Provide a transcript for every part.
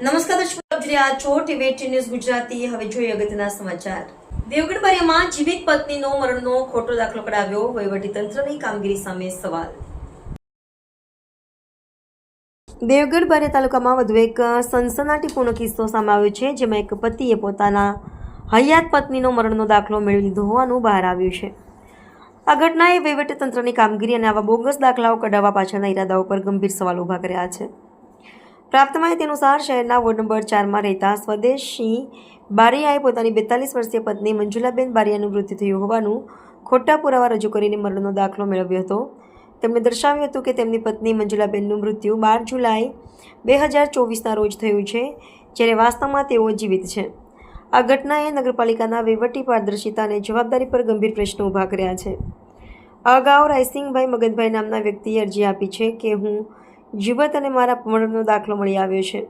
નમસ્કાર દર્શક જોઈ છો ન્યૂઝ ગુજરાતી. હવે જોઈએ સમાચાર. દેવગઢ બારિયામાં જીવિત પત્નીનો મરણનો ખોટો દાખલો કરાવ્યો વહીવટી તંત્રની કામગીરી સામે સવાલ. દેવગઢ બારિયા તાલુકામાં વધુ એક સનસનાટીપૂર્ણ કિસ્સો સામે આવ્યો છે, જેમાં એક પતિએ પોતાના હયાત પત્નીનો મરણનો દાખલો મેળવી લીધો હોવાનું બહાર આવ્યું છે. આ ઘટનાએ વહીવટી તંત્રની કામગીરી અને આવા બોગસ દાખલાઓ કઢાવવા પાછળના ઈરાદાઓ પર ગંભીર સવાલ ઊભા કર્યા છે. પ્રાપ્ત માહિતી અનુસાર શહેરના વોર્ડ નંબર ચારમાં રહેતા સ્વદેશી બારિયાએ પોતાની બેતાલીસ વર્ષીય પત્ની મંજુલાબેન બારિયાનું મૃત્યુ થયું હોવાનું ખોટા પુરાવા રજૂ કરીને મરણનો દાખલો મેળવ્યો હતો. તેમણે દર્શાવ્યું હતું કે તેમની પત્ની મંજુલાબેનનું મૃત્યુ બાર જુલાઈ બે હજાર ચોવીસના રોજ થયું છે, જ્યારે વાસ્તવમાં તેઓ જીવિત છે. આ ઘટનાએ નગરપાલિકાના વહીવટી પારદર્શિતા અને જવાબદારી પર ગંભીર પ્રશ્નો ઊભા કર્યા છે. અગાઉ રાયસિંગભાઈ મગનભાઈ નામના વ્યક્તિએ અરજી આપી છે કે હું જીવત અને મારા મરણનો દાખલો મળી આવ્યો છે.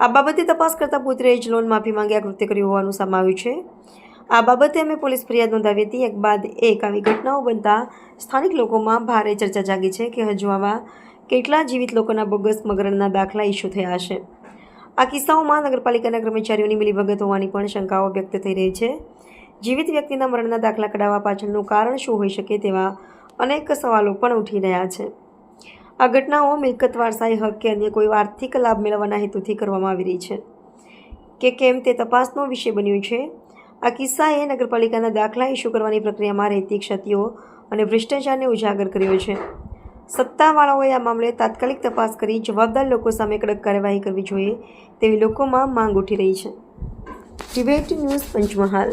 આ બાબતે તપાસ કરતા પુત્રએ જ લોન માફી માંગ્યા કૃત્ય કર્યું હોવાનું સમાવ્યું છે. આ બાબતે અમે પોલીસ ફરિયાદ નોંધાવી હતી. એક બાદ એક આવી ઘટનાઓ બનતા સ્થાનિક લોકોમાં ભારે ચર્ચા જાગી છે કે હજુ આવા કેટલા જીવિત લોકોના બોગસ મગરણના દાખલા ઇસ્યુ થયા છે આ કિસ્સાઓમાં નગરપાલિકાના કર્મચારીઓની મિલીભગત હોવાની પણ શંકાઓ વ્યક્ત થઈ રહી છે. જીવિત વ્યક્તિના મરણના દાખલા કઢાવવા પાછળનું કારણ શું હોઈ શકે તેવા અનેક સવાલો પણ ઉઠી રહ્યા છે. આ ઘટનાઓ મિલકત વારસાઈ હક કે અન્ય કોઈ આર્થિક લાભ મેળવવાના હેતુથી કરવામાં આવી રહી છે. કે કેમ તે તપાસનો વિષય બન્યું છે. આ કિસ્સાએ નગરપાલિકાના દાખલા ઇસ્યુ કરવાની પ્રક્રિયામાં રહેતી ક્ષતિઓ અને ભ્રષ્ટાચારને ઉજાગર કર્યો છે. સત્તાવાળાઓએ આ મામલે તાત્કાલિક તપાસ કરી જવાબદાર લોકો સામે કડક કાર્યવાહી કરવી જોઈએ તેવી લોકોમાં માંગ ઉઠી રહી છે. Debate news Panchmahal.